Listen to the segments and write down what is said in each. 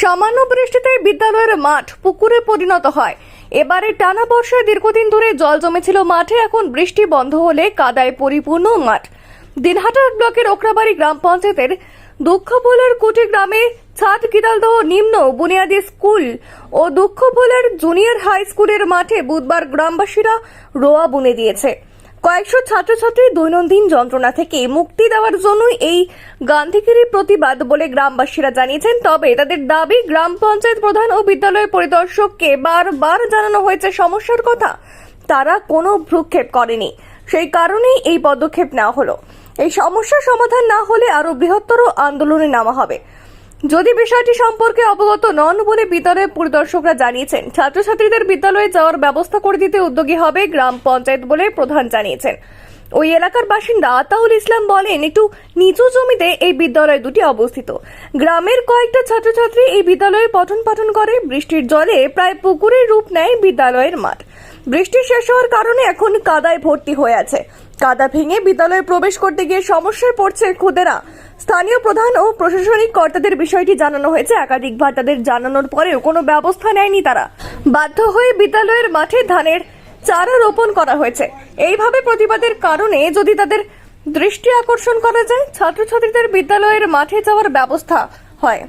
সামান্য বৃষ্টিতে বিদ্যালয়ের মাঠ পুকুরে পরিণত হয়। এবারে টানা বর্ষায় দীর্ঘদিন ধরে জল জমেছিল মাঠে, এখন বৃষ্টি বন্ধ হলে কাদায় পরিপূর্ণ মাঠ। দিনহাটা ব্লকের ওকরাবাড়ি গ্রাম পঞ্চায়েতের দুঃখভোলার কুটি গ্রামে ছাদ কিদালদহ নিম্ন বুনিয়াদী স্কুল ও দুঃখভোলার জুনিয়র হাই স্কুলের মাঠে বুধবার গ্রামবাসীরা রোয়া বুনে দিয়েছে। কয়েকশো ছাত্রছাত্রী দৈনন্দিন যন্ত্রণা থেকে মুক্তি দেওয়ার জন্যই এই গান্ধীগিরি প্রতিবাদ বলে গ্রামবাসীরা জানিয়েছেন। তবে তাদের দাবি, গ্রাম পঞ্চায়েত প্রধান ও বিদ্যালয় পরিদর্শককে বারবার জানানো হয়েছে সমস্যার কথা। তারা কোনো ভ্রুক্ষেপ করেনি। সেই কারণেই এই পদক্ষেপ নেওয়া হলো। এই সমস্যার সমাধান না হলে আরও বৃহত্তর আন্দোলনে নামা হবে। যদি বিষয়টি সম্পর্কে অবগত নন বলে বিদ্যালয়ের পরিদর্শকরা জানিয়েছেন, ছাত্রছাত্রীদের বিদ্যালয়ে যাওয়ার ব্যবস্থা করে দিতে উদ্যোগী হবে গ্রাম পঞ্চায়েত বলে প্রধান জানিয়েছেন। ওই এলাকার বাসিন্দা আতাউল ইসলাম বলেন, একটু নিচু জমিতে এই বিদ্যালয় দুটি অবস্থিত। গ্রামের কয়েকটা ছাত্রছাত্রী এই বিদ্যালয়ে পঠন পাঠন করে, বৃষ্টির জলে প্রায় পুকুরের রূপ নেয় বিদ্যালয়ের মাঠ। বৃষ্টি শেষ হওয়ার কারণে এখন কাদায় ভর্তি হয়ে আছে। কাদা ভেঙে বিদ্যালয়ে প্রবেশ করতে গিয়ে সমস্যায় পড়ছে খুদেরা। স্থানীয় প্রধান ও প্রশাসনিক কর্তাদের বিষয়টি জানানো হয়েছে। একাধিকবার তাদের জানানোর পরেও কোনো ব্যবস্থা নেয়নি তারা। বাধ্য হয়ে বিদ্যালয়ের মাঠে ধানের চারা রোপণ করা হয়েছে। এইভাবে প্রতিবাদের কারণে যদি তাদের দৃষ্টি আকর্ষণ করা যায়, ছাত্রছাত্রীদের বিদ্যালয়ের মাঠে যাওয়ার ব্যবস্থা হয়।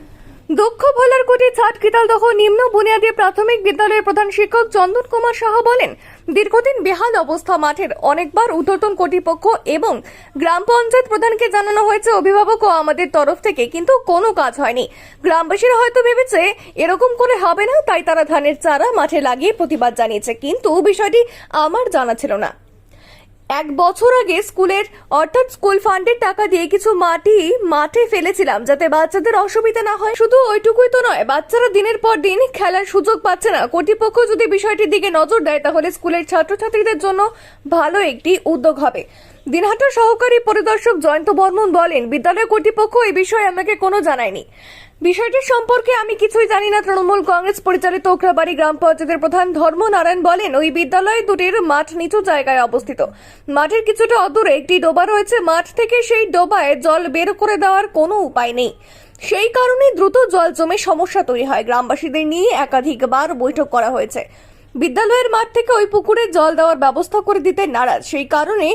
দক্ষ ভোলার কোটি ছাট কিতালদহ নিম্ন বুনিয়াদী প্রাথমিক বিদ্যালয়ের প্রধান শিক্ষক চন্দন কুমার সাহা বলেন, দীর্ঘদিন বেহাল অবস্থা মাঠের অনেকবার উদ্যতন কর্তৃপক্ষ এবং গ্রাম পঞ্চায়েত প্রধানকে জানানো হয়েছে অভিভাবক ও আমাদের তরফ থেকে, কিন্তু কোনো কাজ হয়নি। গ্রামবাসীরা হয়তো ভেবেছে, এরকম করে হবে না, তাই তারা ধানের চারা মাঠে লাগিয়ে প্রতিবাদ জানিয়েছে, কিন্তু বিষয়টি আমার জানা ছিল না। এক বছর আগে স্কুলের, অর্থাৎ স্কুল ফান্ডের টাকা দিয়ে কিছু মাটি মাঠে ফেলেছিলাম, যাতে বাচ্চাদের অসুবিধা না হয়। শুধু ওইটুকুই তো নয়, বাচ্চারা দিনের পর দিন খেলার সুযোগ পাচ্ছে না। কর্তৃপক্ষ যদি বিষয়টির দিকে নজর দেয়, তাহলে স্কুলের ছাত্রছাত্রীদের জন্য ভালো একটি উদ্যোগ হবে। দিনহাটা সহকারী পরিদর্শক জয়ন্ত বর্মন বলেন, বিদ্যালয় কর্তৃপক্ষ এই বিষয়ে আমাকে কোনো জানায়নি। বিষয়টি সম্পর্কে আমি কিছুই জানি না, তৃণমূল কংগ্রেস পরিচালিত ওখরাবাড়ি গ্রাম পঞ্চায়েতের প্রধান ধর্মনারায়ণ বলেন, ওই বিদ্যালয় দুটির মাঠ নিচু জায়গায় অবস্থিত। মাঠের কিছুটা অদূরে একটি ডোবা রয়েছে, মাঠ থেকে সেই ডোবায় জল বের করে দেওয়ার কোনো উপায় নেই। সেই কারণে দ্রুত জল জমে সমস্যা তৈরি হয়। গ্রামবাসীদের নিয়ে একাধিকবার বৈঠক করা হয়েছে। বিদ্যালয়ের মাঠ থেকে ওই পুকুরে জল দেওয়ার ব্যবস্থা করে দিতে নারাজ। সেই কারণে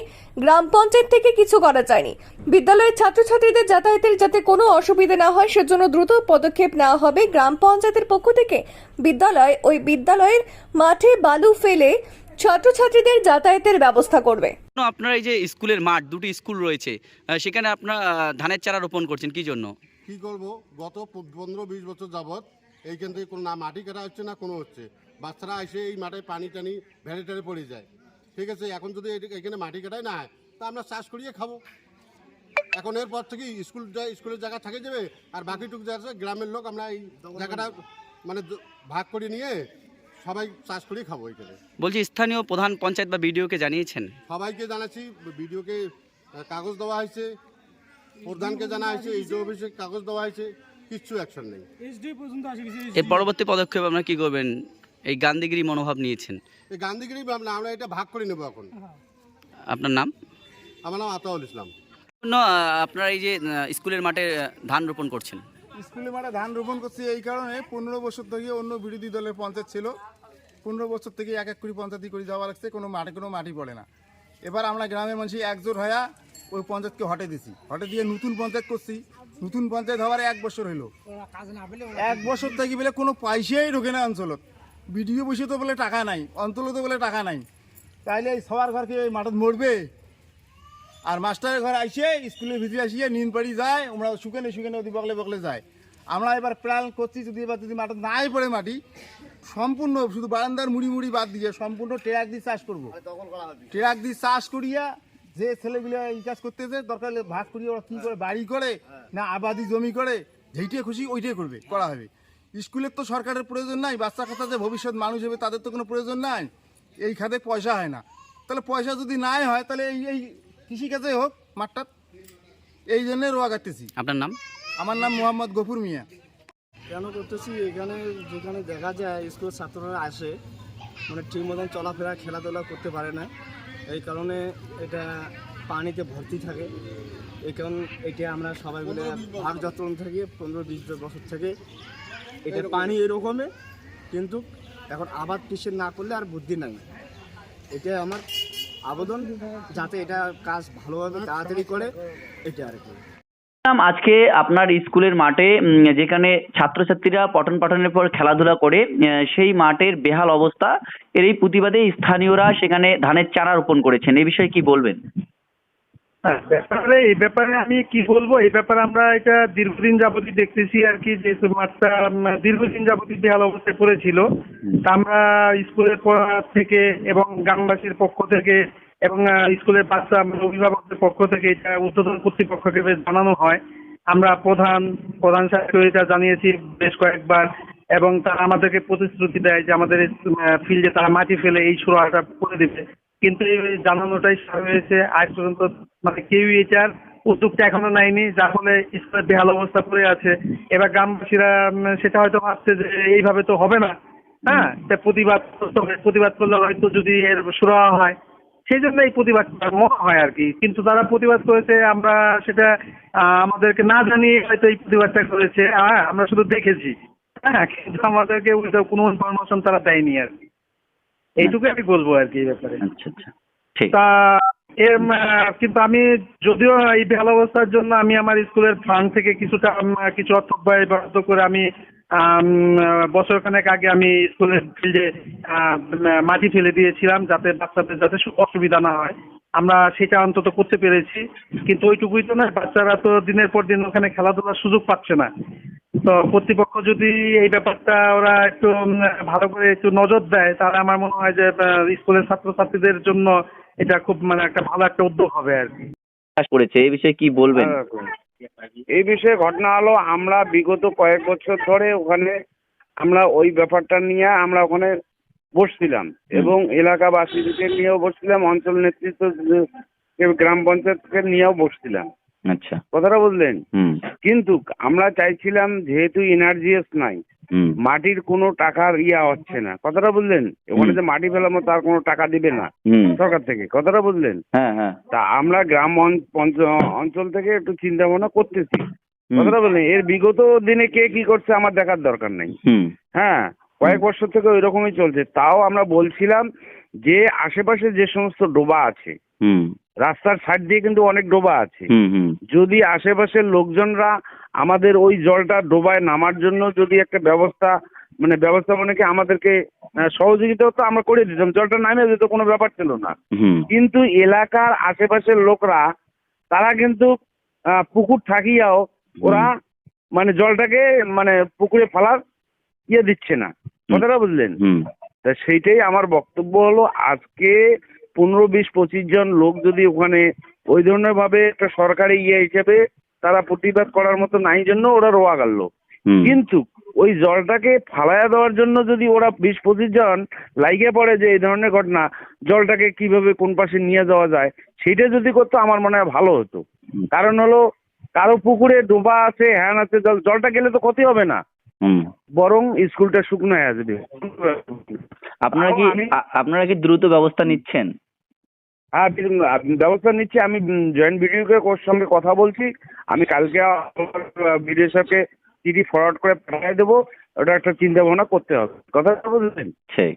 গ্রাম পঞ্চায়েত থেকে কিছু করা যায়নি। বিদ্যালয়ের ছাত্রছাত্রীদের যাতায়াতের যাতে কোনো অসুবিধে না হয় সেজন্য দ্রুত পদক্ষেপ নেওয়া হবে। গ্রাম পঞ্চায়েতের পক্ষ থেকে বিদ্যালয় ওই বিদ্যালয়ের মাঠে বালু ফেলে ছাত্রছাত্রীদের যাতায়াতের ব্যবস্থা করবে। আপনারা এই যে স্কুলের মাঠ দুটি স্কুল রয়েছে সেখানে আপনারা ধানের চারা রোপণ করছেন কি জন্য? কি করব? গত পনেরো বিশ বছর যাবৎ এইখান থেকে কোনো না মাটি কাটা হচ্ছে না কোনো হচ্ছে। বাচ্চারা এসে এই মাঠে পানি টানি ভেড়ে টেড়ে পড়ে যায়। ঠিক আছে এখন যদি এখানে মাটি কাটাই না হয় তা আমরা চাষ করিয়ে খাব। এখন এরপর থেকে স্কুল যা- স্কুলের জায়গা থাকে যাবে আর বাকিটুকু যা আছে গ্রামের লোক আমরা এই জায়গাটা মানে ভাগ করে নিয়ে সবাই চাষ করিয়ে খাব এখানে বলছি স্থানীয় প্রধান পঞ্চায়েত বা বিডিওকে জানিয়েছেন? সবাইকে জানাচ্ছি বিডিওকে কাগজ দেওয়া হয়েছে প্রধানকে জানা হয়েছে ইডি অফিসে কাগজ দেওয়া হয়েছে। কিচ্ছু অ্যাকশন নেই। এর পরবর্তী পদক্ষেপ আপনারা কি করবেন? এই গান্ধীগিরি মনোভাব নিয়েছেন। এই গান্ধীগিরি ভাবনা আমরা এটা ভাগ করে নেব এখন। আপনার নাম? আমার নাম আতাউল ইসলাম। আপনারা এই যে স্কুলের মাঠে ধান রোপণ করছেন। স্কুলে মাঠে ধান রোপণ করছি এই কারণে পনেরো বছর থেকে অন্য বিরোধী দলের পঞ্চায়েত ছিল। পনেরো বছর থেকে এক এক করে পঞ্চায়েত করে যাওয়া লাগছে কোনো মাঠে কোনো মাটি পড়ে না। এবার আমরা গ্রামের মানুষ একজোট হয়ে ওই পঞ্চায়েতকে হটে দিছি। হটে দিয়ে নতুন পঞ্চায়েত করছি। নতুন পঞ্চায়েত হওয়ার এক বছর হইল। এক বছর থেকে বলে কোনো পয়সাই ঢোকে না অঞ্চলত। বিডিও বসে তো বলে টাকা নাই অঞ্চলে তো বলে টাকা নাই। তাইলে এই সবার ঘরকে এই মাঠত মরবে। আর মাস্টারের ঘর আইসে স্কুলের ভিতরে আসিয়ে নিন পাড়ি যায় আমরা শুকানে শুকানে ওদি বগলে বগলে যায় আমরা এবার প্ল্যান করছি যদি এবার যদি মাঠে নাই পড়ে মাটি সম্পূর্ণ শুধু বারান্দার মুড়ি মুড়ি বাদ দিয়ে সম্পূর্ণ ট্রাক দিয়ে চাষ করব। ট্রাক দিয়ে চাষ করিয়া যে ছেলেগুলো এই কাজ করতেছে দরকার হলে ভাগ করিয়ে ওরা কী করে বাড়ি করে না আবাদি জমি করে যেইটাই খুশি ওইটাই করবে করা হবে। স্কুলের তো সরকারের প্রয়োজন নাই বাচ্চা কাচ্চা যে ভবিষ্যৎ মানুষ হবে তাদের তো কোনো প্রয়োজন নাই। এই খাতে পয়সা হয় না। তাহলে পয়সা যদি নাই হয় তাহলে এই এই কৃষিকাজে হোক মাঠটা। এই জন্য রোয়া কাটতেছি আপনার নাম? আমার নাম মোহাম্মদ গফুর মিয়া। কেন করতেছি? এখানে যেখানে দেখা যায় স্কুলের ছাত্ররা আসে মানে ঠিক মতন চলাফেরা খেলাধুলা করতে পারে না। এই কারণে এটা পানিতে ভর্তি থাকে। এই কারণ এটা আমরা সবাই মিলে ভাগ যত্ন থাকি পনেরো বিশ বছর থেকে এটা পানি এরকমই কিন্তু এখন আবার কৃষি না করলে আর বুদ্ধি নাই। এটা আমার আবেদন, যাতে এটা কাজ ভালোভাবে তাড়াতাড়ি করে, এটা আর কি। আজকে আপনার স্কুলের মাঠে যেখানে ছাত্রছাত্রীরা পঠন পাঠনের পর খেলাধুলা করে সেই মাঠের বেহাল অবস্থা এর এই প্রতিবাদে স্থানীয়রা সেখানে ধানের চারা রোপণ করেছেন। এই বিষয়ে কি বলবেন? হ্যাঁ ব্যাপারে এই ব্যাপারে আমি কি বলব? এই ব্যাপারে আমরা এটা দীর্ঘদিন যাবতই দেখতেছি আর কি যে মাঠটা দীর্ঘদিন যাবতই বেহাল অবস্থায় পড়েছিল। তা আমরা স্কুলের থেকে এবং গ্রামবাসীর পক্ষ থেকে এবং স্কুলের বাচ্চা মানে অভিভাবকদের পক্ষ থেকে এটা ঊর্ধ্বতন কর্তৃপক্ষকে বেশ জানানো হয়। আমরা প্রধান প্রধান সাহেবকে এটা জানিয়েছি বেশ কয়েকবার এবং তারা আমাদেরকে প্রতিশ্রুতি দেয় যে আমাদের ফিল্ডে তারা মাটি ফেলে এই সুরাহাটা করে দেবে। কিন্তু এই জানানোটাই হয়েছে আজ পর্যন্ত। মানে কেউই এটার উদ্যোগটা এখনও নেয়নি, যার ফলে স্কুলের বেহাল অবস্থা পড়ে আছে। এবার গ্রামবাসীরা সেটা হয়তো ভাবছে যে এইভাবে তো হবে না। হ্যাঁ প্রতিবাদ প্রতিবাদ করলে হয়তো যদি এর সুরাহা হয় সেই জন্য এই প্রতিবাদটা মনে হয় আর কি। কিন্তু তারা প্রতিবাদ করেছে আমরা সেটা আমাদেরকে না জানিয়ে হয়তো এই প্রতিবাদটা করেছে। আমরা শুধু দেখেছি। হ্যাঁ কিন্তু আমাদেরকে কোনো ইনফরমেশন তারা দেয়নি আর কি। এইটুকু আমি বলব আর কি এই ব্যাপারে। আচ্ছা আচ্ছা। ঠিক। তা এর কিন্তু আমি যদিও এই বেহাল অবস্থার জন্য আমি আমার স্কুলের ফান্ড থেকে কিছুটা কিছু অর্থ ব্যয় বরাদ্দ করে আমি বছরখানেক আগে আমি স্কুলের ফিল্ডে মাটি ফেলে দিয়েছিলাম যাতে বাচ্চাদের যাতে অসুবিধা না হয়। আমরা সেটা অন্তত করতে পেরেছি কিন্তু ওইটুকুই তো না বাচ্চারা তো দিনের পর দিন ওখানে খেলাধুলার সুযোগ পাচ্ছে না। তো কর্তৃপক্ষ যদি এই ব্যাপারটা ওরা একটু ভালো করে একটু নজর দেয় তাহলে আমার মনে হয় যে স্কুলের ছাত্রছাত্রীদের জন্য এটা খুব মানে একটা ভালো একটা উদ্যোগ হবে আর কি। করেছে এই বিষয়ে কি বলবেন? এই বিষয়ে ঘটনা হলো আমরা বিগত কয়েক বছর ধরে ওখানে আমরা ওই ব্যাপারটা নিয়ে আমরা ওখানে বসছিলাম এবং এলাকাবাসীদেরকে নিয়েও বসছিলাম অঞ্চল নেতৃত্ব গ্রাম পঞ্চায়েতকে নিয়েও বসছিলাম। আচ্ছা। কথাটা বুঝলেন? কিন্তু আমরা চাইছিলাম যেহেতু এনার্জিএস নাই মাটির কোনো টাকার ইয়া হচ্ছে না। কথাটা বুঝলেন? ওখানে যে মাটি ফেলামো তার কোনো টাকা দিবে না। সরকার থেকে। কথাটা বুঝলেন? হ্যাঁ হ্যাঁ। তা আমরা গ্রাম অঞ্চল থেকে একটু চিন্তা ভাবনা করতেছি। কথাটা বলেন এর বিগত দিনে কে কি করছে আমার দেখার দরকার নেই। হ্যাঁ কয়েক বছর থেকে ওই রকমই চলছে। তাও আমরা বলছিলাম যে আশেপাশে যে সমস্ত ডোবা আছে রাস্তার সাইড দিয়ে কিন্তু অনেক ডোবা আছে। যদি আশেপাশের লোকজনরা আমাদের ওই জলটা ডোবায় নামার জন্য যদি একটা ব্যবস্থা মানে ব্যবস্থা মানে কি আমাদেরকে আহ, সহযোগিতা হতো আমরা করে দিতাম জলটা নামে যেত কোনো ব্যাপার ছিল না। কিন্তু এলাকার আশেপাশের লোকরা তারা কিন্তু পুকুর থাকিয়াও ওরা মানে জলটাকে মানে পুকুরে ফেলার ইয়ে দিচ্ছে না। কথাটা বুঝলেন? তা সেইটাই আমার বক্তব্য হলো আজকে পনেরো বিশ পঁচিশ জন লোক যদি ওখানে ওই ধরনের ভাবে একটা সরকারি ইয়ে হিসেবে তারা প্রতিবাদ করার মতো নাই জন্য ওরা রোয়া গেল কিন্তু ওই জলটাকে ফালাইয়া দেওয়ার জন্য যদি ওরা বিশ পঁচিশ জন লাইগে পড়ে যে এই ধরনের ঘটনা জলটাকে কীভাবে কোন পাশে নিয়ে যাওয়া যায় সেটা যদি করতো আমার মনে হয় ভালো হতো। কারণ হলো কারও পুকুরে ডোবা আছে হ্যান আছে জল জলটা গেলে তো ক্ষতি হবে না। বরং স্কুলটা শুকনো হয়ে আসবে। আপনারা কি আপনারা কি দ্রুত ব্যবস্থা নিচ্ছেন? হ্যাঁ ব্যবস্থা নিচ্ছি, আমি জয়েন্ট বিডিওকে ওর সঙ্গে কথা বলছি, আমি কালকে বিডিও সাহেবকে চিঠি ফরওয়ার্ড করে পাঠিয়ে দেবো, ওটা একটা চিন্তা ভাবনা করতে হবে। কথা বুঝলেন? ঠিক।